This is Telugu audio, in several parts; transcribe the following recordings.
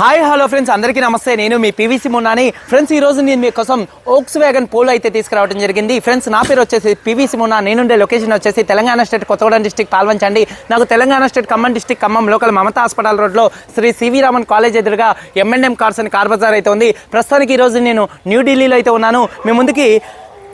Hi hello friends. అందరికీ నమస్తే. నేను మీ పీవీసీ మున్నాని. ఫ్రెండ్స్ ఈ రోజు నేను మీకోసం ఓక్స్ వ్యాగన్ పోలో అయితే తీసుకురావడం జరిగింది. ఫ్రెండ్స్ నా పేరు వచ్చేసి పీవీసీ మున్నా. నేనుండే లొకేషన్ వచ్చేసి తెలంగాణ స్టేట్ కొత్తగూడెం డిస్టిక్ పాల్వంచండి. నాకు Telangana state Khammam district Khammam local Mamata hospital రోడ్లో శ్రీ సివి రామన్ కాలేజ్ ఎదురుగా ఎంఎన్ఎం కార్స్ అని కార్ బజార్ అయితే ఉంది. ప్రస్తుతానికి ఈరోజు నేను న్యూఢిల్లీలో అయితే ఉన్నాను. మీ ముందుకి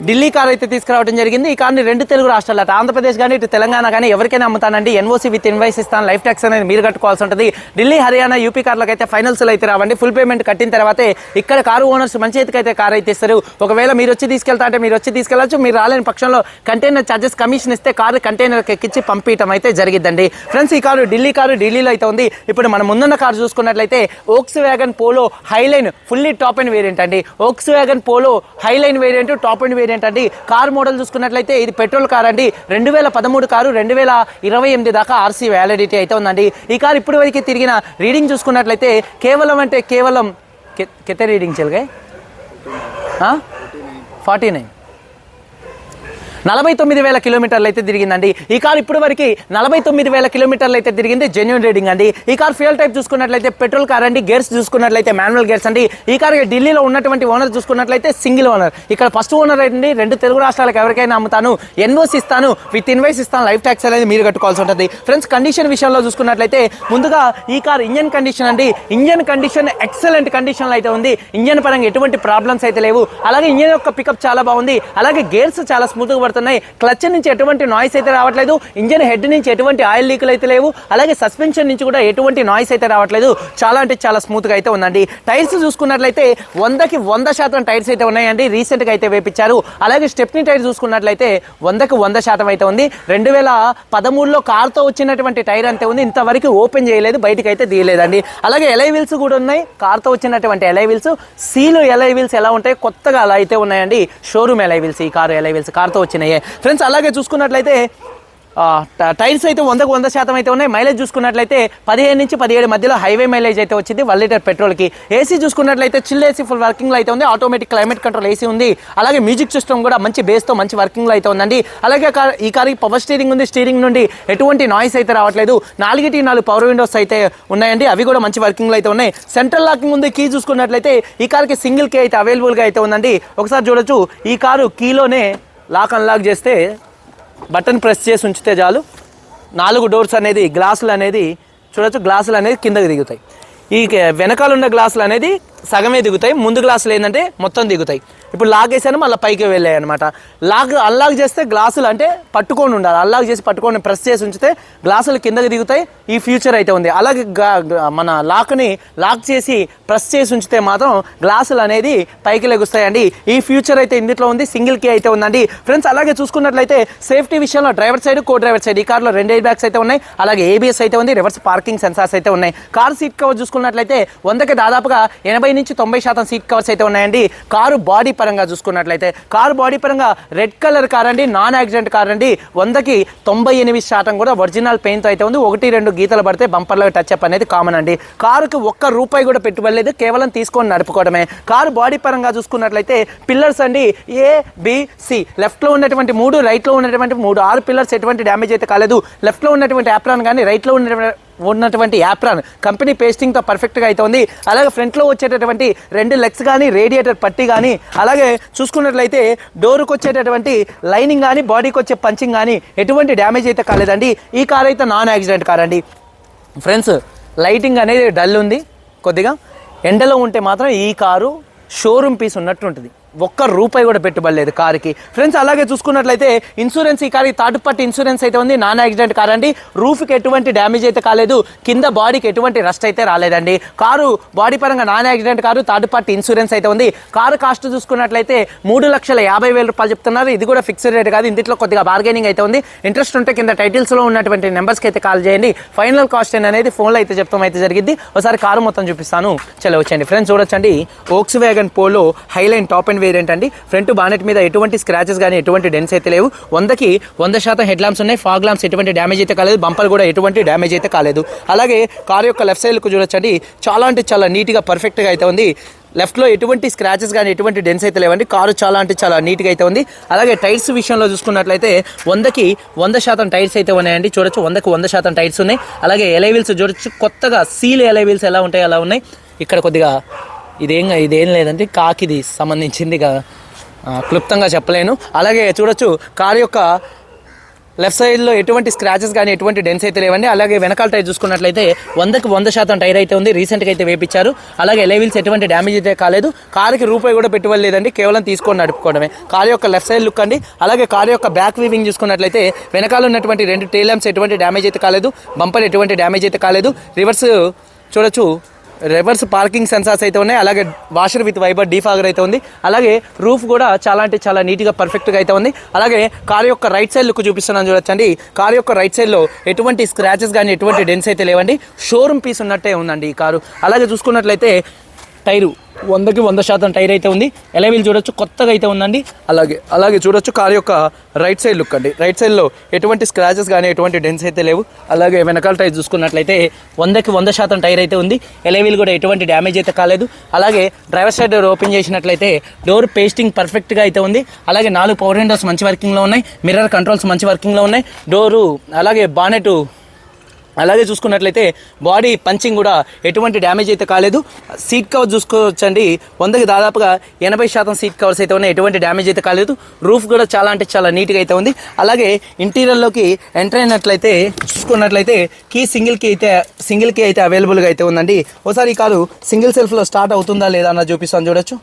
ఢిల్లీ కార్ అయితే తీసుకురావడం జరిగింది. ఈ కార్ని రెండు తెలుగు రాష్ట్రాలు అటు ఆంధ్రప్రదేశ్ కానీ ఇటు తెలంగాణ కానీ ఎవరికైనా అమ్ముతానండి. ఎన్ఓసీ విత్ ఇన్వైస్ ఇస్తాను. లైఫ్ ట్యాక్స్ అనేది మీరు కట్టుకోవాల్సి ఉంటుంది. ఢిల్లీ హర్యానా యూపీ కార్లకు అయితే ఫైనల్స్లో అయితే రావండి. ఫుల్ పేమెంట్ కట్టిన తర్వాతే ఇక్కడ కారు ఓనర్స్ మంచి అయితే కార్ అయితే ఇస్తారు. ఒకవేళ మీరు వచ్చి తీసుకెళ్తా అంటే మీరు వచ్చి తీసుకెళ్ళచ్చు. మీరు రాలేని పక్షంలో కంటైనర్ ఛార్జెస్ కమిషన్ ఇస్తే కారు కంటైనర్కి ఎక్కించి పంపించడం అయితే జరిగిద్దండి. ఫ్రెండ్స్ ఈ కారు ఢిల్లీ కారు ఢిల్లీలో అయితే ఉంది. ఇప్పుడు మనం ముందున్న కారు చూసుకున్నట్లయితే Volkswagen Polo Highline fully top and variant అండి. Volkswagen Polo Highline variant top and variant అండి కార్ మోడల్ చూసుకున్నట్లయితే ఇది పెట్రోల్ కార్ అండి. రెండు వేల పదమూడు కారు రెండు వేల ఇరవై ఎనిమిది దాకా ఆర్సీ వ్యాలిడిటీ అయితే ఉందండి. ఈ కార్ ఇప్పుడు వరకు తిరిగిన రీడింగ్ చూసుకున్నట్లయితే కేవలం అంటే కేవలం కె- కెతే రీడింగ్ చెల్గా ఫార్టీ నైన్. నలభై తొమ్మిది వేల కిలోమీటర్లు అయితే తిరిగిందండి. ఈ కార్ ఇప్పుడు వరకు నలభై తొమ్మిది వేల కిలోమీటర్లు అయితే తిరిగింది. జెన్యున్ రీడింగ్ అండి. ఈ కార్ ఫ్యూయల్ టైప్ చూసుకున్నట్లయితే పెట్రోల్ కార్ అండి. గేర్స్ చూసుకున్నట్లయితే మాన్యువల్ గేర్స్ అండి. ఈ కార్ ఢిల్లీలో ఉన్నటువంటి ఓనర్ చూసుకున్నట్లయితే సింగిల్ ఓనర్ ఇక్కడ ఫస్ట్ ఓనర్ అండి రెండు తెలుగు రాష్ట్రాలకు ఎవరికైనా అమ్ముతాను. ఎన్ఓస్ ఇస్తాను. విత్ ఇన్వైస్ ఇస్తాను. లైఫ్ ట్యాక్స్ అనేది మీరు కట్టుకోవాల్సి ఉంటుంది. ఫ్రెండ్స్ కండిషన్ విషయంలో చూసుకున్నట్లయితే ముందుగా ఈ కార్ ఇంజన్ కండిషన్ అండి. ఇంజన్ కండిషన్ ఎక్సలెంట్ కండిషన్లో అయితే ఉంది. ఇంజన్ పరంగా ఎటువంటి ప్రాబ్లమ్స్ అయితే లేవు. అలాగే ఇంజన్ యొక్క పికప్ చాలా బాగుంది. అలాగే గేర్స్ చాలా స్మూత్గా అవుతున్నాయి క్లచ్ నుంచి ఎటువంటి నాయిస్ అయితే రావట్లేదు. ఇంజన్ హెడ్ నుంచి ఎటువంటి ఆయిల్ లీకులు అయితే లేవు. అలాగే సస్పెన్షన్ నుంచి కూడా ఎటువంటి నాయిస్ అయితే రావట్లేదు. చాలా అంటే చాలా స్మూత్గా అయితే ఉందండి. టైర్స్ చూసుకున్నట్లయితే వందకి వంద శాతం టైర్స్ అయితే ఉన్నాయండి. రీసెంట్గా అయితే వేపించారు. అలాగే స్టెప్నీ టైర్ చూసుకున్నట్లయితే వందకి వంద శాతం అయితే ఉంది. రెండు వేల పదమూడులో కార్తో వచ్చినటువంటి టైర్ అంతే ఉంది. ఇంతవరకు ఓపెన్ చేయలేదు. బయటకు అయితే తీయలేదండి. అలాగే ఎలై వీల్స్ కూడా ఉన్నాయి. కార్తో వచ్చినటువంటి ఎలై వీల్స్ సీలు ఎలై వీల్స్ ఎలా ఉంటాయి కొత్తగా అలా అయితే ఉన్నాయండి. షోరూమ్ ఎలై వీల్స్ ఈ కారు ఎలై వీల్స్ కార్తో వచ్చినాయి. ఫ్రెండ్స్ అలాగే చూసుకున్నట్లయితే టైర్స్ అయితే వందకు వంద శాతం అయితే ఉన్నాయి. మైలేజ్ చూసుకున్నట్లయితే పదిహేను నుంచి పదిహేడు మధ్యలో హైవే మైలేజ్ అయితే వచ్చింది వన్ లీటర్ పెట్రోల్కి ఏసీ చూసుకున్నట్లయితే చిల్ ఏసీ ఫుల్ వర్కింగ్లో అయితే ఉంది. ఆటోమేటిక్ క్లైమేట్ కంట్రోల్ ఏసీ ఉంది. అలాగే మ్యూజిక్ సిస్టమ్ కూడా మంచి బేస్తో మంచి వర్కింగ్లో అయితే ఉందండి. అలాగే కార్ ఈ కార్కి పవర్ స్టీరింగ్ ఉంది. స్టీరింగ్ నుండి ఎటువంటి నాయిస్ అయితే రావట్లేదు. నాలుగిటి నాలుగు పవర్ విండోస్ అయితే ఉన్నాయండి. అవి కూడా మంచి వర్కింగ్లో అయితే ఉన్నాయి. సెంట్రల్ లాకింగ్ ఉంది. కీ చూసుకున్నట్లయితే ఈ కార్కి సింగిల్ కీ అయితే అవైలబుల్గా అయితే ఉందండి. ఒకసారి చూడొచ్చు. ఈ కారు కీలోనే లాక్ అన్లాక్ చేస్తే బటన్ ప్రెస్ చేసి ఉంచితే చాలు. నాలుగు డోర్స్ అనేది గ్లాసులు అనేది చూడొచ్చు గ్లాసులు అనేది కిందకి దిగుతాయి. ఈ వెనకాల ఉన్న గ్లాసులు అనేది సగమే దిగుతాయి. ముందు గ్లాసులు ఏంటంటే మొత్తం దిగుతాయి. ఇప్పుడు లాగేసాను మళ్ళీ పైకి వెళ్ళాయి అనమాట లాక్ అన్లాక్ చేస్తే గ్లాసులు అంటే పట్టుకొని ఉండాలి. అన్లాక్ చేసి పట్టుకొని ప్రెస్ చేసి ఉంచితే గ్లాసులు కిందకి దిగుతాయి ఈ ఫ్యూచర్ అయితే ఉంది. అలాగే మన లాక్ని లాక్ చేసి ప్రెస్ చేసి ఉంచితే మాత్రం గ్లాసులు అనేది పైకి లెగుస్తాయండి. ఈ ఫ్యూచర్ అయితే ఇందులో ఉంది సింగిల్ కీ అయితే ఉందండి. ఫ్రెండ్స్ అలాగే చూసుకున్నట్లయితే సేఫ్టీ విషయంలో driver side co driver side ఈ కార్లో రెండు ఎయిర్ బ్యాగ్స్ అయితే ఉన్నాయి అలాగే ఏబిఎస్ అయితే ఉంది రివర్స్ పార్కింగ్ సెన్సార్స్ అయితే ఉన్నాయి. కార్ సీట్ కవర్ చూసుకున్నట్లయితే వందకి దాదాపుగా ఎనభై నుంచి తొంభై శాతం సీట్ కవర్స్ అయితే ఉన్నాయండి. కారు బాడీ పరంగా చూసుకున్నట్లయితే కారు బాడీ పరంగా రెడ్ కలర్ కార్ అండి నాన్ యాక్సిడెంట్ కార్ అండి వందకి తొంభై ఎనిమిది శాతం కూడా ఒరిజినల్ పెయింట్ అయితే ఉంది. ఒకటి రెండు గీతలు పడితే బంపర్లో టచ్ అప్ అనేది కామన్ అండి. కారుకి ఒక్క రూపాయి కూడా పెట్టుబడి లేదు. కేవలం తీసుకొని నడుపుకోవడమే. కారు బాడీ పరంగా చూసుకున్నట్లయితే పిల్లర్స్ అండి ఏ బిసి లెఫ్ట్లో ఉన్నటువంటి మూడు రైట్లో ఉన్నటువంటి మూడు ఆరు పిల్లర్స్ ఎటువంటి డ్యామేజ్ అయితే కాలేదు. లెఫ్ట్లో ఉన్నటువంటి యాప్రాన్ కానీ రైట్లో ఉన్నటువంటి ఉన్నటువంటి యాప్రాన్ కంపెనీ పేస్టింగ్తో పర్ఫెక్ట్గా అయితే ఉంది అలాగే ఫ్రంట్లో వచ్చేటటువంటి రెండు లెగ్స్ కానీ రేడియేటర్ పట్టి కానీ అలాగే చూసుకున్నట్లయితే డోర్కి వచ్చేటటువంటి లైనింగ్ కానీ బాడీకి వచ్చే పంచింగ్ కానీ ఎటువంటి డ్యామేజ్ అయితే కాలేదండి. ఈ కార్ అయితే నాన్ యాక్సిడెంట్ కార్ అండి. ఫ్రెండ్స్ లైటింగ్ అనేది డల్ ఉంది కొద్దిగా. ఎండలో ఉంటే మాత్రం ఈ కారు షోరూమ్ పీస్ ఉన్నట్టు ఉంటుంది ఒక్క రూపాయి కూడా పెట్టుబడి లేదు కారుకి. ఫ్రెండ్స్ అలాగే చూసుకున్నట్లయితే ఇన్సూరెన్స్ ఈ కారుకి థర్డ్ పార్టీ ఇన్సూరెన్స్ అయితే ఉంది. నాన్ యాక్సిడెంట్ కార్ అండి రూఫ్కి ఎటువంటి డ్యామేజ్ అయితే కాలేదు. కింద బాడీకి ఎటువంటి రస్ట్ అయితే రాలేదండి. కారు బాడీ పరంగా non accident car third party insurance అయితే ఉంది. కారు కాస్ట్ చూసుకున్నట్లయితే మూడు లక్షల యాభై వేల రూపాయలు చెప్తున్నారు. ఇది కూడా ఫిక్స్డ్ రేట్ కాదు. ఇందులో కొద్దిగా బార్గెనింగ్ అయితే ఉంది. ఇంట్రెస్ట్ ఉంటే కింద టైటిల్స్లో ఉన్నటువంటి నెంబర్స్కి అయితే కాల్ చేయండి. ఫైనల్ కాస్ట్ అనేది ఫోన్లో అయితే చెప్తాం. అయితే జరిగింది ఒకసారి కారు మొత్తం చూపిస్తాను. చలో వచ్చండి ఫ్రెండ్స్ చూడొచ్చండి. Volkswagen Polo Highline top and variant అండి ఫ్రంట్ బానెట్ మీద ఎటువంటి స్క్రాచెస్ కానీ ఎటువంటి డెన్స్ అయితే లేవు. వందకి వంద శాతం హెడ్ లాంప్స్ ఉన్నాయి. ఫాగ్ లాంప్స్ ఎటువంటి డ్యామేజ్ అయితే కాలేదు. బంపర్ కూడా ఎటువంటి డ్యామేజ్ అయితే కాలేదు. అలాగే కార్ యొక్క లెఫ్ట్ సైడ్కు చూడొచ్చండి. చాలా అంటే చాలా నీట్గా పర్ఫెక్ట్గా అయితే ఉంది. లెఫ్ట్లో ఎటువంటి స్క్రాచెస్ కానీ ఎటువంటి డెన్స్ అయితే లేవండి. కారు చాలా అంటే చాలా నీట్గా అయితే ఉంది. అలాగే టైర్స్ విషయంలో చూసుకున్నట్లయితే వందకి వంద శాతం టైర్స్ అయితే ఉన్నాయండి. చూడొచ్చు వందకి వంద శాతం టైర్స్ ఉన్నాయి. అలాగే ఎలైవిల్స్ చూడొచ్చు. కొత్తగా సీల్ ఎలైవిల్స్ ఎలా ఉంటాయి అలా ఉన్నాయి. ఇక్కడ కొద్దిగా ఇదేం ఇదేం లేదంటే కాకిది సంబంధించింది క్లుప్తంగా చెప్పలేను. అలాగే చూడొచ్చు కారు యొక్క లెఫ్ట్ సైడ్లో ఎటువంటి స్క్రాచెస్ కానీ ఎటువంటి డెన్స్ అయితే లేవండి. అలాగే వెనకాల టైర్ చూసుకున్నట్లయితే వందకు వంద శాతం టైర్ అయితే ఉంది. రీసెంట్గా అయితే వేపించారు. అలాగే ఎలైవిల్స్ ఎటువంటి డ్యామేజ్ అయితే కాలేదు. కారుకి రూపాయి కూడా పెట్టుబడి లేదండి. కేవలం తీసుకొని నడుపుకోవడమే. కారు యొక్క లెఫ్ట్ సైడ్ లుక్ అండి. అలాగే కారు యొక్క బ్యాక్ వీవింగ్ చూసుకున్నట్లయితే వెనకాల ఉన్నటువంటి రెండు టైల్ ల్యాంప్స్ ఎటువంటి డ్యామేజ్ అయితే కాలేదు. బంపర్ ఎటువంటి డ్యామేజ్ అయితే కాలేదు. రివర్స్ చూడొచ్చు. రివర్స్ పార్కింగ్ సెన్సార్స్ అయితే ఉన్నాయి. అలాగే వాషర్ విత్ వైబర్ డీఫాగర్ అయితే ఉంది. అలాగే రూఫ్ కూడా చాలా అంటే చాలా నీట్గా పర్ఫెక్ట్గా అయితే ఉంది. అలాగే కార్ యొక్క రైట్ సైడ్ లుక్ చూపిస్తున్నాను చూడొచ్చండి. కార్ యొక్క రైట్ సైడ్లో ఎటువంటి స్క్రాచెస్ కానీ ఎటువంటి డెన్స్ అయితే లేవండి. షోరూమ్ పీస్ ఉన్నట్టే ఉందండి ఈ కారు అలాగే చూసుకున్నట్లయితే టైరు. వందకి వంద శాతం టైర్ అయితే ఉంది. ఎలవీల్ చూడొచ్చు కొత్తగా అయితే ఉందండి. అలాగే అలాగే చూడొచ్చు కార్ యొక్క రైట్ సైడ్ లుక్ అండి. రైట్ సైడ్లో ఎటువంటి స్క్రాచెస్ కానీ ఎటువంటి డెన్స్ అయితే లేవు. అలాగే వెనకాల టైర్ చూసుకున్నట్లయితే వందకి వంద శాతం టైర్ అయితే ఉంది. ఎలవీల్ కూడా ఎటువంటి డ్యామేజ్ అయితే కాలేదు. అలాగే డ్రైవర్ సైడ్ డోర్ ఓపెన్ చేసినట్లయితే డోర్ పేస్టింగ్ పర్ఫెక్ట్గా అయితే ఉంది. అలాగే నాలుగు పవర్ విండోస్ మంచి వర్కింగ్లో ఉన్నాయి. మిర్రర్ కంట్రోల్స్ మంచి వర్కింగ్లో ఉన్నాయి. డోరు అలాగే బానెట్ అలాగే చూసుకున్నట్లయితే బాడీ పంచింగ్ కూడా ఎటువంటి డ్యామేజ్ అయితే కాలేదు. సీట్ కవర్ చూసుకోవచ్చండి. వందకి దాదాపుగా ఎనభై శాతం సీట్ కవర్స్ అయితే ఉన్నాయి. ఎటువంటి డ్యామేజ్ అయితే కాలేదు. రూఫ్ కూడా చాలా అంటే చాలా నీట్గా అయితే ఉంది. అలాగే ఇంటీరియర్లోకి ఎంటర్ అయినట్లయితే చూసుకున్నట్లయితే కీ సింగిల్కి అయితే సింగిల్కి అయితే అవైలబుల్గా అయితే ఉందండి. ఒకసారి ఈ కారు సింగిల్ సెల్ఫ్లో స్టార్ట్ అవుతుందా లేదా అన్న చూపిస్తాను. చూడొచ్చు.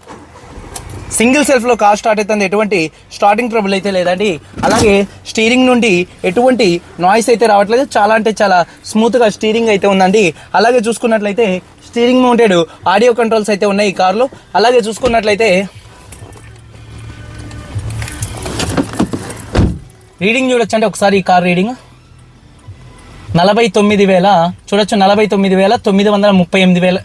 సింగిల్ సెల్ఫ్లో కార్ స్టార్ట్ అవుతుంది. ఎటువంటి స్టార్టింగ్ ట్రబుల్ అయితే లేదండి. అలాగే స్టీరింగ్ నుండి ఎటువంటి నాయిస్ అయితే రావట్లేదు. చాలా అంటే చాలా స్మూత్గా స్టీరింగ్ అయితే ఉందండి. అలాగే చూసుకున్నట్లయితే స్టీరింగ్ మౌంటెడ్ ఆడియో కంట్రోల్స్ అయితే ఉన్నాయి ఈ కార్లో. అలాగే చూసుకున్నట్లయితే రీడింగ్ చూడొచ్చండి ఒకసారి ఈ కార్ రీడింగ్. నలభై తొమ్మిది వేల చూడొచ్చు నలభై తొమ్మిది వేల తొమ్మిది వందల ముప్పై ఎనిమిది వేల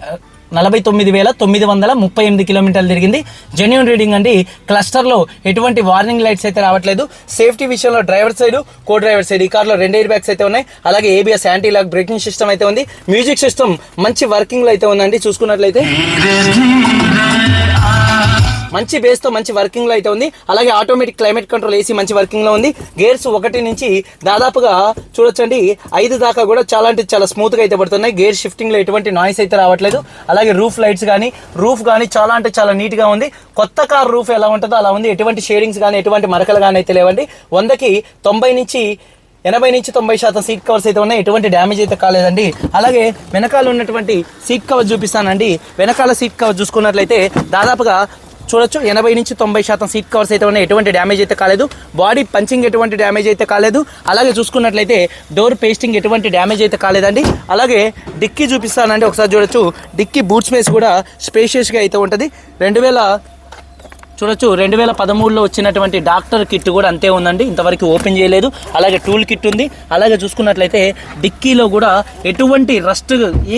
నలభై తొమ్మిది వేల తొమ్మిది వందల ముప్పై ఎనిమిది కిలోమీటర్లు తిరిగింది. జెన్యున్ రీడింగ్ అండి. క్లస్టర్లో ఎటువంటి వార్నింగ్ లైట్స్ అయితే రావట్లేదు. సేఫ్టీ విషయంలో driver side co driver side ఈ కార్లో రెండు ఎయిర్ బ్యాగ్స్ అయితే ఉన్నాయి. అలాగే ABS anti lock braking system అయితే ఉంది. మ్యూజిక్ సిస్టమ్ మంచి వర్కింగ్లో అయితే ఉందండి. చూసుకున్నట్లయితే. మంచి బేస్తో మంచి వర్కింగ్లో అయితే ఉంది. అలాగే ఆటోమేటిక్ క్లైమేట్ కంట్రోల్ ఏసీ మంచి వర్కింగ్లో ఉంది. గేర్స్ ఒకటి నుంచి దాదాపుగా చూడొచ్చండి ఐదు దాకా కూడా చాలా అంటే చాలా స్మూత్గా అయితే పడుతున్నాయి. గేర్ షిఫ్టింగ్లో ఎటువంటి నాయిస్ అయితే రావట్లేదు. అలాగే రూఫ్ లైట్స్ కానీ రూఫ్ కానీ చాలా అంటే చాలా నీట్గా ఉంది. కొత్త కార్ రూఫ్ ఎలా ఉంటుందో అలా ఉంది. ఎటువంటి షేడింగ్స్ కానీ ఎటువంటి మరకలు కానీ అయితే లేవండి. వందకి తొంభై నుంచి ఎనభై నుంచి తొంభై శాతం సీట్ కవర్స్ అయితే ఉన్నాయి. ఎటువంటి డ్యామేజ్ అయితే కాలేదండి. అలాగే వెనకాల ఉన్నటువంటి సీట్ కవర్ చూపిస్తానండి. వెనకాల సీట్ కవర్ చూసుకున్నట్లయితే దాదాపుగా చూడొచ్చు. ఎనభై నుంచి తొంభై శాతం సీట్ కవర్స్ అయితే ఉన్నాయి. ఎటువంటి డ్యామేజ్ అయితే కాలేదు. బాడీ పంచింగ్ ఎటువంటి డ్యామేజ్ అయితే కాలేదు. అలాగే చూసుకున్నట్లయితే డోర్ పేస్టింగ్ ఎటువంటి డ్యామేజ్ అయితే కాలేదండి. అలాగే డిక్కీ చూపిస్తానండి. ఒకసారి చూడొచ్చు. డిక్కీ బూట్ స్పేస్ కూడా స్పేషియస్గా అయితే ఉంటుంది. రెండు వేల చూడొచ్చు. రెండు వేల పదమూడులో వచ్చినటువంటి డాక్టర్ కిట్ కూడా అంతే ఉందండి. ఇంతవరకు ఓపెన్ చేయలేదు. అలాగే టూల్ కిట్ ఉంది. అలాగే చూసుకున్నట్లయితే డిక్కీలో కూడా ఎటువంటి రస్ట్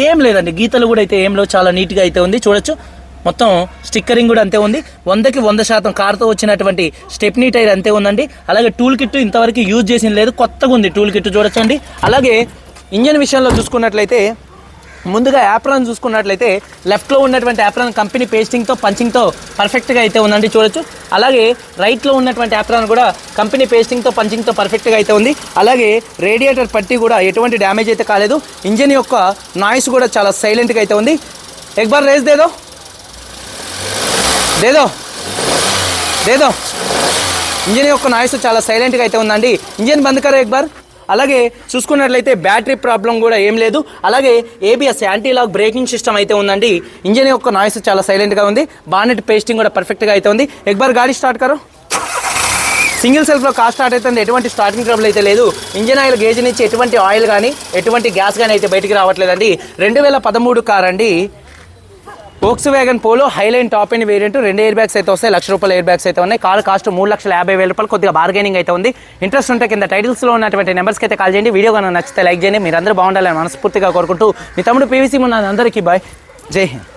ఏం లేదండి. గీతలు కూడా అయితే ఏం లేవు. చాలా నీట్గా అయితే ఉంది. చూడొచ్చు. మొత్తం స్టిక్కరింగ్ కూడా అంతే ఉంది. వందకి వంద శాతం కార్తో వచ్చినటువంటి స్టెప్నీ టైర్ అంతే ఉందండి. అలాగే టూల్ కిట్ ఇంతవరకు యూజ్ చేసింది లేదు. కొత్తగా ఉంది టూల్ కిట్ చూడొచ్చండి. అలాగే ఇంజన్ విషయంలో చూసుకున్నట్లయితే ముందుగా యాప్రాన్ చూసుకున్నట్లయితే లెఫ్ట్లో ఉన్నటువంటి యాప్రాన్ కంపెనీ పేస్టింగ్తో పంచింగ్తో పర్ఫెక్ట్గా అయితే ఉందండి చూడొచ్చు. అలాగే రైట్లో ఉన్నటువంటి యాప్రాన్ కూడా కంపెనీ పేస్టింగ్తో పంచింగ్తో పర్ఫెక్ట్గా అయితే ఉంది. అలాగే రేడియేటర్ పట్టి కూడా ఎటువంటి డ్యామేజ్ అయితే కాలేదు. ఇంజన్ యొక్క నాయిస్ కూడా చాలా సైలెంట్గా అయితే ఉంది. ఎక్బార్ రేస్ దేదో? లేదో లేదో ఇంజన్ యొక్క నాయిస్ చాలా సైలెంట్గా అయితే ఉందండి. ఇంజన్ బంద్ కరా ఎక్బార్. అలాగే చూసుకున్నట్లయితే బ్యాటరీ ప్రాబ్లం కూడా ఏం లేదు. అలాగే ABS anti lock braking system అయితే ఉందండి. ఇంజన్ యొక్క నాయిస్ చాలా సైలెంట్గా ఉంది. బానెట్ పేస్టింగ్ కూడా పర్ఫెక్ట్గా అయితే ఉంది. ఎక్బార్ గాడి స్టార్ట్ కరో సింగిల్ సెల్ఫ్లో కార్ స్టార్ట్ అవుతుంది. ఎటువంటి స్టార్టింగ్ ట్రబుల్ అయితే లేదు. ఇంజన్ ఆయిల్ గేజ్ నుంచి ఎటువంటి ఆయిల్ కానీ ఎటువంటి గ్యాస్ కానీ అయితే బయటికి రావట్లేదండి. రెండు వేల పదమూడు కార్ అండి. Volkswagen Polo Highline top and variant రెండు ఎయిర్ బ్యాగ్స్ అయితే వస్తాయి లక్ష రూపాయల ఎయిర్ బ్యాగ్స్ అయితే ఉన్నాయి. కార్ కాస్ట్ మూడు లక్షల యాభై వేల రూపాయలు కొద్దిగా బార్గెనింగ్ అయితే ఉంది. ఇంట్రెస్ట్ ఉంటే కింద టైటిల్స్లో ఉన్నటువంటి నెంబర్స్కి అయితే కాల్ చేయండి. వీడియో కనుక నచ్చితే లైక్ చేయండి. మీరు అందరూ బాగుండాలని మనస్ఫూర్తిగా కోరుకుంటూ మీ తమ్ముడు పీవీసీ ఉన్న అందరికీ బాయ్ జై హింద్.